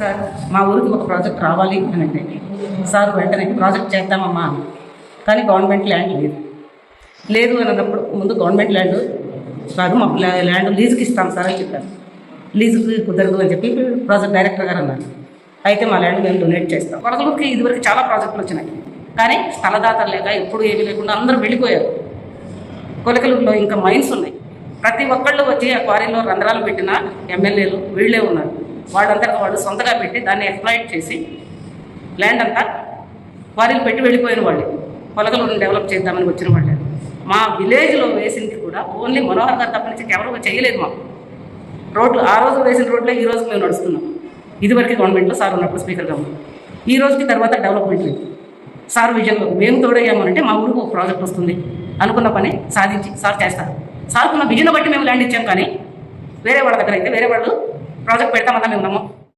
Sir మా ఊరికి ఒక ప్రాజెక్ట్ రావాలి అని అంటే సార్ వెంటనే ప్రాజెక్ట్ చేద్దామమ్మా అని. కానీ గవర్నమెంట్ ల్యాండ్ లేదు. లేదు అని అన్నప్పుడు ముందు గవర్నమెంట్ ల్యాండ్ కాదు మా ల్యాండ్ లీజుకి ఇస్తాం సార్ అని చెప్పారు. లీజుకి కుదరదు అని చెప్పి ప్రాజెక్ట్ డైరెక్టర్ గారు అన్నారు. అయితే మా ల్యాండ్ మేము డొనేట్ చేస్తాం. వరదలకి ఇదివరకు చాలా ప్రాజెక్టులు వచ్చినాయి. కానీ స్థలదాతలు లేక ఎప్పుడు ఏమీ లేకుండా అందరూ వెళ్ళిపోయారు. కొలకలూరులో ఇంకా మైన్స్ ఉన్నాయి. ప్రతి ఒక్కళ్ళు వచ్చి ఆ క్వారీలో రంధ్రాలు పెట్టిన ఎమ్మెల్యేలు వీళ్ళే ఉన్నారు. వాళ్ళందరికీ వాళ్ళు సొంతగా పెట్టి దాన్ని ఎక్స్ప్లాయిట్ చేసి ల్యాండ్ అంతా వారిని పెట్టి వెళ్ళిపోయిన వాళ్ళు. పొలకలూరుని డెవలప్ చేద్దామని వచ్చిన వాళ్ళు. మా విలేజ్లో వేసింది కూడా ఓన్లీ మనోహర్ గారు తప్ప నుంచి ఎవరు చేయలేదు మాకు. రోడ్లు ఆ రోజు వేసిన రోడ్లే ఈ రోజు మేము నడుస్తున్నాం. ఇదివరకు గవర్నమెంట్లో సార్ ఉన్నప్పుడు స్పీకర్గా ఉన్నాం ఈ రోజుకి తర్వాత డెవలప్మెంట్ లేదు. సార్ విజయంలో మేము తోడయ్యామనంటే మా ఊరికి ఒక ప్రాజెక్ట్ వస్తుంది. అనుకున్న పని సాధించి సార్ చేస్తారు. సార్కున్న విజయను బట్టి మేము ల్యాండ్ ఇచ్చాం కానీ వేరే వాళ్ళ దగ్గర అయితే వేరే వాళ్ళు ప్రాజెక్ట్ పెడతామన్నా మేము ఉన్నాము